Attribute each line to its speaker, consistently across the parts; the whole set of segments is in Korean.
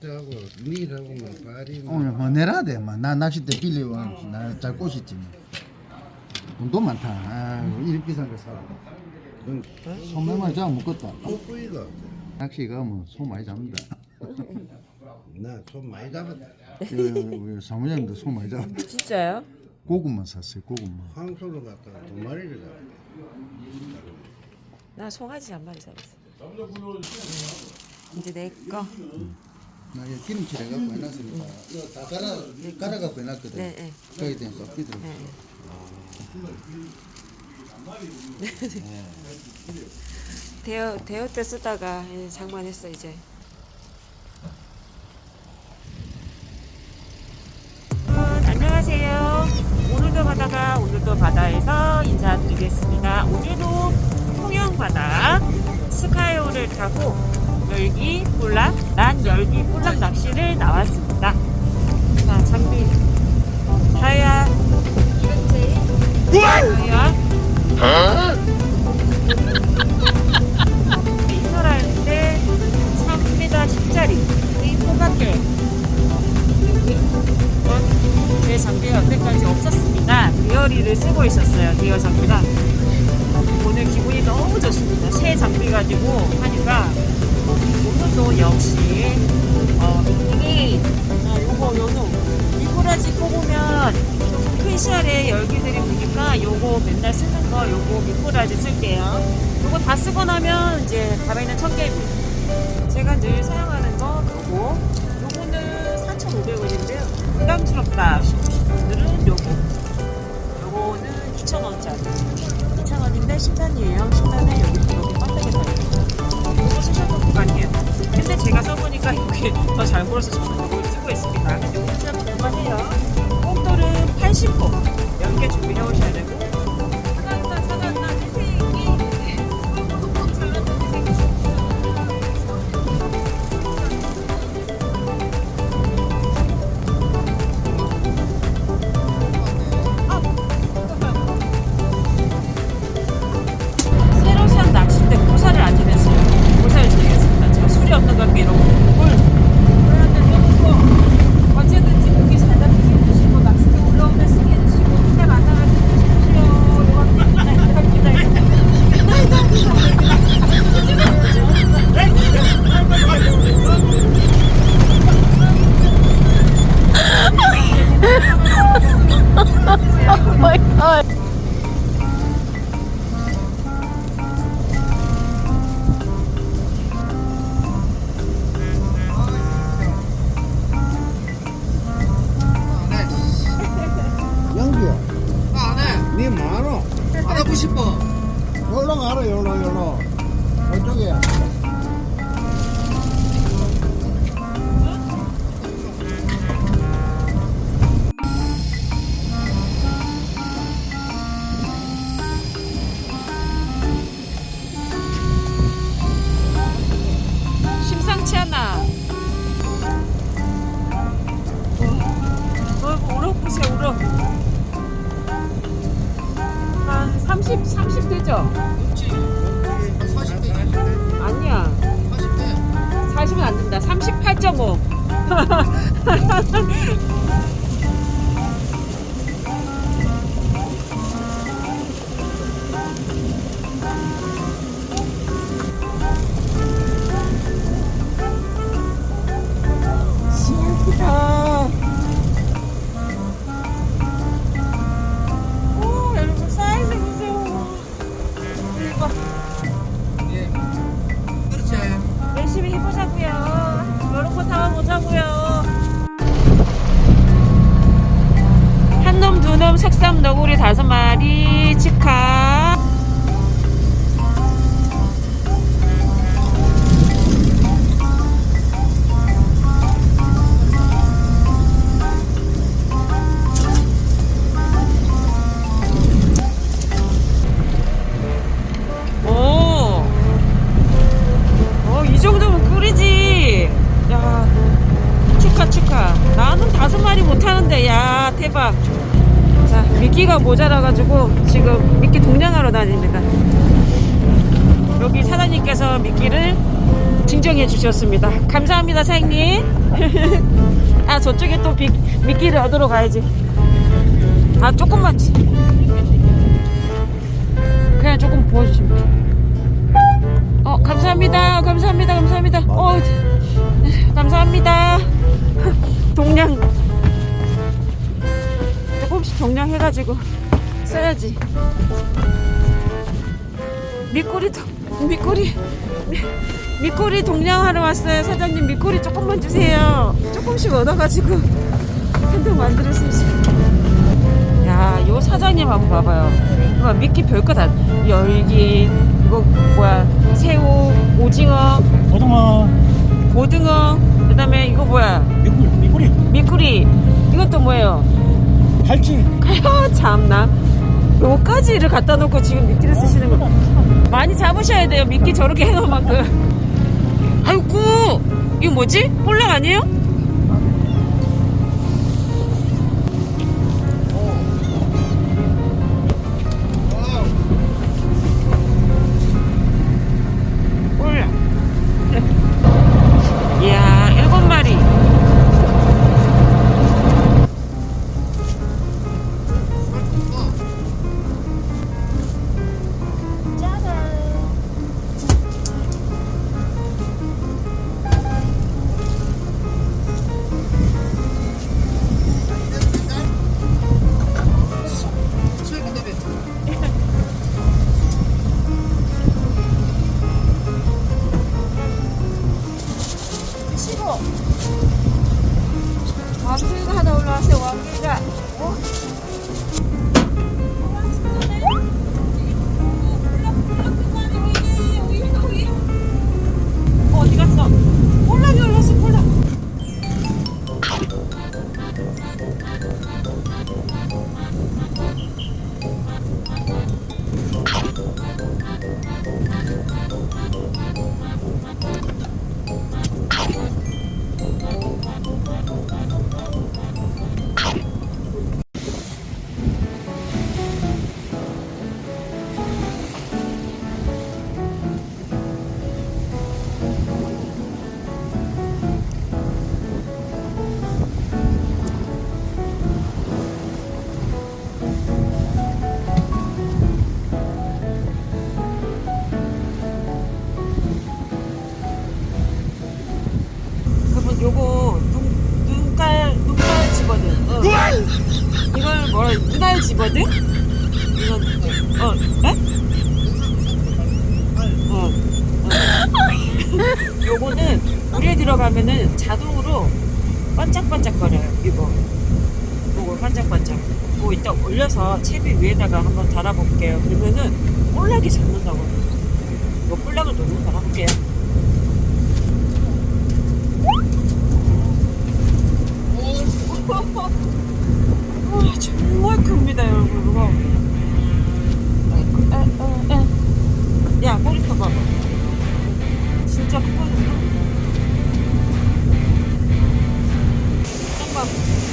Speaker 1: 낚싯대하고 밀하고만 발이
Speaker 2: 오늘 뭐 내라 돼. 뭐. 나 낚싯대 빌리고 나잘 꼬시지. 뭐. 돈도 많다. 아, 이렇게 비싼 거 사. 소매만 잡아 먹겠다.
Speaker 1: 꼬꾸이가
Speaker 2: 낚시가 뭐소 많이 잡는다.
Speaker 1: 나좀 많이 잡았다
Speaker 2: 우리 사무장님도 소 많이 잡았다.
Speaker 3: 진짜요?
Speaker 2: 고급만 샀어요. 고급만.
Speaker 1: 황소로 갔다가 두 마리를 잡았다
Speaker 3: 나 송아지 한 마리 잡았어. 이제 내 거.
Speaker 2: 나 이거 기름칠 해갖고 해놨으니까 이거 다 갈아 갈아갖고 해놨거든.
Speaker 3: 네, 네.
Speaker 2: 거기에 대한 썩기들.
Speaker 3: 네. 대여 대여 때 쓰다가 예, 장만했어 이제. 여러분, 안녕하세요. 오늘도 바다가 오늘도 바다에서 인사드리겠습니다. 오늘도 통영 바다 스카이호를 타고 열기 볼락 난 열기 볼락 낚시를 나왔습니다. 자 장비. 다이아. 다이아 역시. 어, 이게 아, 요거 요거. 미꾸라지 뽑으면 큰 시알에 열기들이 보니까 요거 맨날 쓰는 거 요거 미꾸라지 쓸게요. 요거 다 쓰고 나면 이제 다음에는 청개입니다. 제가 늘 사용하는 거 요거. 요거는 4,500원인데요. 부담스럽다 싶으신 분들은 요거. 요거는 2,000원짜리. 2,000원인데 10단이에요. 10단에 여기 여기 빠르게 달려요. 이거 쓰셔도 무관이에요 근데 제가 써보니까 이게 더잘 물어서 저는 이걸 쓰고 있습니다. 요거 진짜 무관해요 뽕돌은 80호 10개 준비해 오셔야 되고
Speaker 1: 많어
Speaker 4: 안 하고 싶어.
Speaker 2: 열로 가라 열로 열로. 이쪽에.
Speaker 3: 한 놈, 두 놈, 색삼, 너구리 다섯 마리, 치카. 나는 다섯 마리 못하는데, 야, 대박. 자, 미끼가 모자라가지고 지금 미끼 동냥하러 다닙니다. 여기 사장님께서 미끼를 인정해 주셨습니다. 감사합니다, 사장님. 아, 저쪽에 또 미, 미끼를 얻으러 가야지. 아, 조금만. 치- 그냥 조금 부어주시면 돼요. 어, 감사합니다. 감사합니다. 감사합니다. 어, 감사합니다. 동량. 조금씩 동량해가지고 써야지. 미꾸리 도, 미꾸리. 미, 미꾸리 동량하러 왔어요. 사장님, 미꾸리 조금만 주세요. 조금씩 얻어가지고 한통 만들어 쓰시고. 야, 요 사장님 한번 봐봐요. 와, 미끼 별거 다. 열기, 이거 뭐야, 새우, 오징어,
Speaker 5: 고등어,
Speaker 3: 고등어, 그 다음에 이거 뭐야,
Speaker 5: 미꾸리, 미꾸리,
Speaker 3: 미꾸리. 이것도 뭐예요?
Speaker 5: 갈치.
Speaker 3: 아유, 참나. 요까지를 갖다 놓고 지금 미끼를 쓰시는 거. 많이 잡으셔야 돼요. 미끼 저렇게 해놓은 만큼. 아이고, 이거 뭐지? 볼락 아니에요? 물에 들어가면은 자동으로 반짝반짝거려요 이거. 요거 반짝반짝. 이거 이따 올려서 채비 위에다가 한번 달아볼게요. 그러면은 볼락이 잡는다고. 요 볼락을 놓는 달아볼게요. 와 정말 큽니다 여러분. 이거 에, 에, 에. 야 머리 펴봐봐 진짜 크거든요 ko.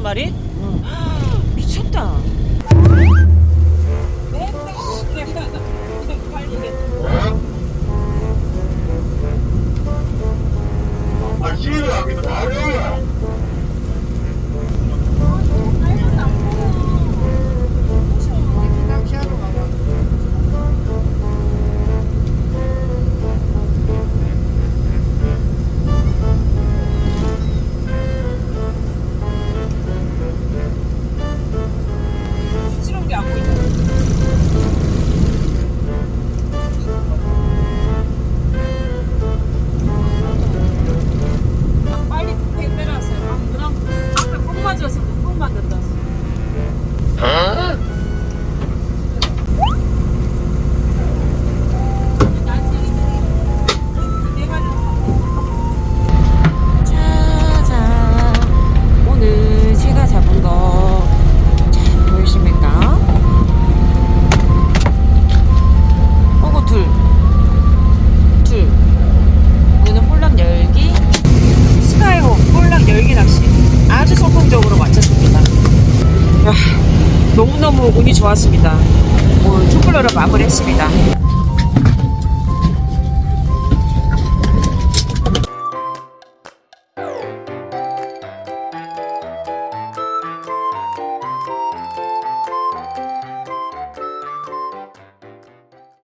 Speaker 3: 다섯 마리? 미쳤다. 부지런 너무너무 운이 좋았습니다. 오늘 투플러를 마무리했습니다.